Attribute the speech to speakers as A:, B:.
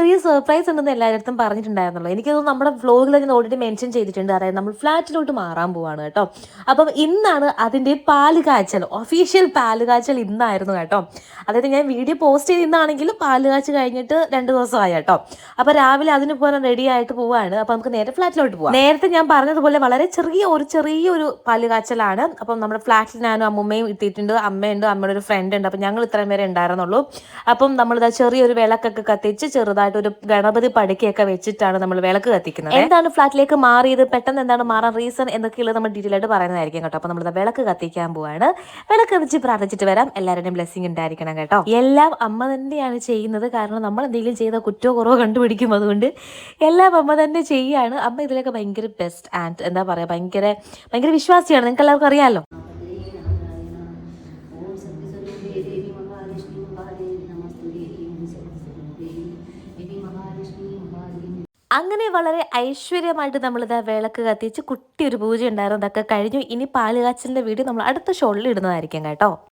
A: ചെറിയ സർപ്രൈസ് ഉണ്ടെന്ന് എല്ലായിടത്തും പറഞ്ഞിട്ടുണ്ടായിരുന്നല്ലോ എനിക്കത് നമ്മുടെ വ്ലോഗിൽ ഞാൻ ഓൾറെഡി മെൻഷൻ ചെയ്തിട്ടുണ്ട്. അതായത് നമ്മൾ ഫ്ലാറ്റിലോട്ട് മാറാൻ പോവാണ് കേട്ടോ. അപ്പം ഇന്നാണ് അതിന്റെ പാൽ കാച്ചൽ ഒഫീഷ്യൽ പാൽ കാച്ചൽ ഇന്നായിരുന്നു കേട്ടോ. അതായത് ഞാൻ വീഡിയോ പോസ്റ്റ് ചെയ്തിന്നാണെങ്കിലും പാൽ കാച്ച് കഴിഞ്ഞിട്ട് രണ്ട് ദിവസമായി കേട്ടോ. അപ്പോൾ രാവിലെ അതിന് പോകാൻ റെഡി ആയിട്ട് പോവാണ്. അപ്പോൾ നമുക്ക് നേരെ ഫ്ലാറ്റിലോട്ട് പോവാം. നേരത്തെ ഞാൻ പറഞ്ഞതുപോലെ വളരെ ചെറിയ ഒരു ചെറിയൊരു പാൽ കാച്ചലാണ് അപ്പം നമ്മുടെ ഫ്ലാറ്റിൽ ഞാനും അമ്മൂമ്മയും എത്തിയിട്ടുണ്ട് അമ്മയുണ്ട് അമ്മയുടെ ഒരു ഫ്രണ്ട് ഉണ്ട്. അപ്പം ഞങ്ങൾ ഇത്രയും പേരെ ഉണ്ടായിരുന്നുള്ളൂ. അപ്പം നമ്മളിതാ ചെറിയൊരു വിളക്കൊക്കെ കത്തിച്ച് ചെറുതായിട്ട് ഒരു ഗണപതി പടുക്കയൊക്കെ വെച്ചിട്ടാണ് നമ്മൾ വിളക്ക് കത്തിക്കുന്നത്. എന്താണ് ഫ്ലാറ്റിലേക്ക് മാറിയത്? പെട്ടെന്ന് എന്താണ് മാറാൻ റീസൺ എന്നൊക്കെയുള്ളത് നമ്മൾ ഡീറ്റെയിൽ ആയിട്ട് പറയുന്നതായിരിക്കും കേട്ടോ. അപ്പോൾ നമ്മൾ വിളക്ക് കത്തിക്കാൻ പോവാണ്. വിളക്ക് വെച്ച് പ്രാർത്ഥിച്ചിട്ട് വരാം. എല്ലാവരുടെയും ബ്ലെസ്സിങ് ഉണ്ടായിരിക്കണം കേട്ടോ. എല്ലാം അമ്മ തന്നെയാണ് ചെയ്യുന്നത്. കാരണം നമ്മൾ എന്തെങ്കിലും ചെയ്ത കുറ്റോ കുറവോ കണ്ടുപിടിക്കും അതുകൊണ്ട് എല്ലാം അമ്മ തന്നെ ചെയ്യാണ്. അമ്മ ഇതിലൊക്കെ ഭയങ്കര ബെസ്റ്റ് ആൻഡ് എന്താ പറയുക ഭയങ്കര ഭയങ്കര വിശ്വാസിയാണ്. നിങ്ങൾക്ക് എല്ലാവർക്കും അറിയാമല്ലോ അങ്ങനെ വളരെ ഐശ്വര്യമായിട്ട് നമ്മളിത് വിളക്ക് കത്തിച്ച് കുട്ടി ഒരു പൂജ ഉണ്ടായിരുന്നു. അതൊക്കെ കഴിഞ്ഞു. ഇനി പാൽ കാച്ചലിന്റെ വീഡിയോ നമ്മൾ അടുത്ത ഷോളിൽ ഇടുന്നതായിരിക്കും കേട്ടോ.